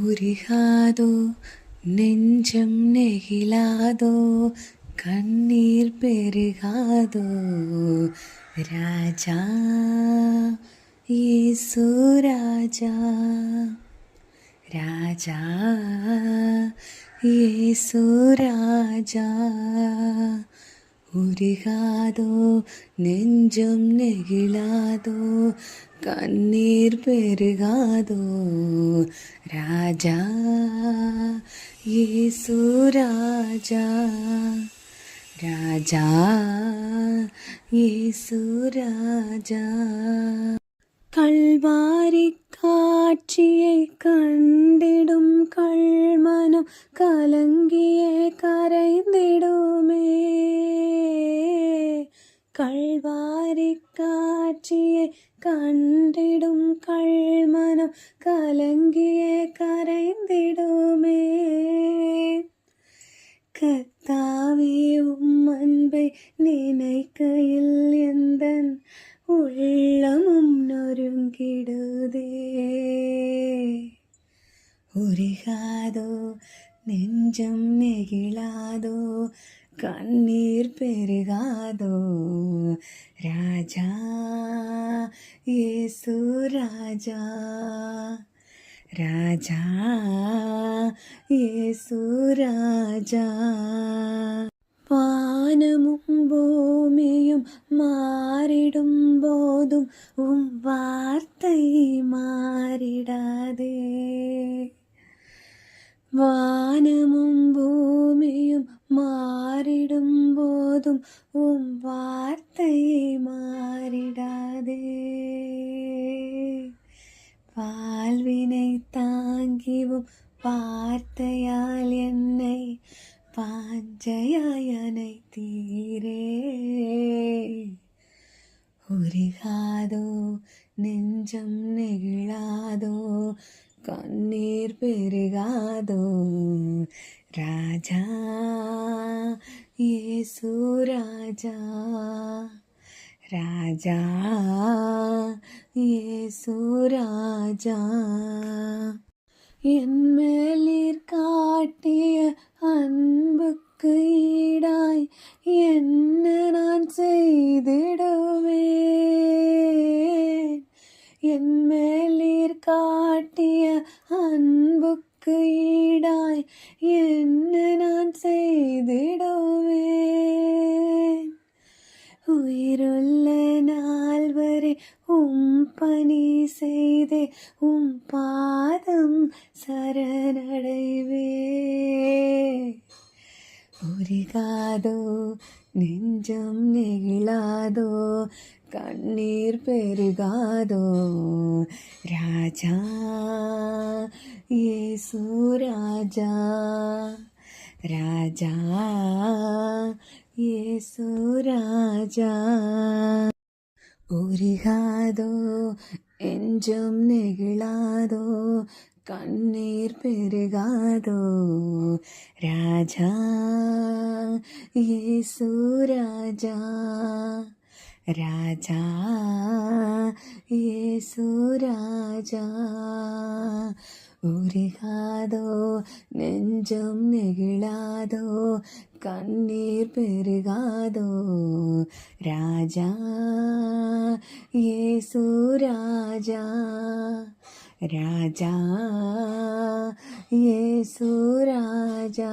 ഉരുകാതോ നെഞ്ചം നെഹിലാതോ കണ്ണീർ പെരുകാതോ. രാജാ യേസു രാജാ. രാജാ യേസു രാജാ. ഉരുകാതോ നെഞ്ചം നെകിളാതോ കണ്ണീർ പെരുകാതോ. രാജാ യേസു രാജാ. രാജാ യേസു രാജാ. കൽവാരിക്കാക്ഷിയെ കണ്ടിടും കൾമനം കലങ്കിയേക്കാ காட்சியை கண்டிடும் கள்மனம் கலங்கிய கரைந்திடுமே. கத்தாவே உம் அன்பை நினைக்கையில் எந்தன் உள்ளமும் நொறுங்கிடுதே. உருகாதோ நெஞ்சம் நெகிழாதோ கண்ணீர் பெருகாதோ? ராஜா ஏசு ராஜா. ராஜா ஏசு ராஜா. வானமும் பூமியும் மாறிடும் போதும் உம் வார்த்தை மாறிடாதே வானமும் பூமியும் மாறிடும் போதும் உம் வார்த்தையை மாறிடாதே. வாழ்வினை தாங்கிவும் வார்த்தையால் என்னை பாஞ்சையாயனை தீரே உருகாதோ நெஞ்சம் நெகிழாதோ கண்ணீர் பெருகாதோ? ராஜா இயேசு ராஜா. ராஜா இயேசு ராஜா. என் மேலிற் காட்டிய அன்புக்கு ஈடாய். என்ன நான் செய்திட ஈடாய் என்ன நான் செய்திடுவேன். உயிருள்ள நாள் வரை உம் பணி செய்தே உம் பாதம் சரணடைவே உரிகாதோ நெஞ்சம் நெகிழாதோ கண்ணீர் பெருகாதோ ராஜா येसु राजा राजा येसु राजा ഉരുകാതോ എഞ്ചും നെകിളാതോ കണ്ണീർ പെരുകാതോ രാജാ യേസു രാജാ രാജാ യേസു രാജാ ഉരുകാതോ നെഞ്ചം നെകിളാതോ കണ്ണീർ പെരുകാതോ. രാജാ യേസു രാജാ. രാജാ യേസു രാജാ.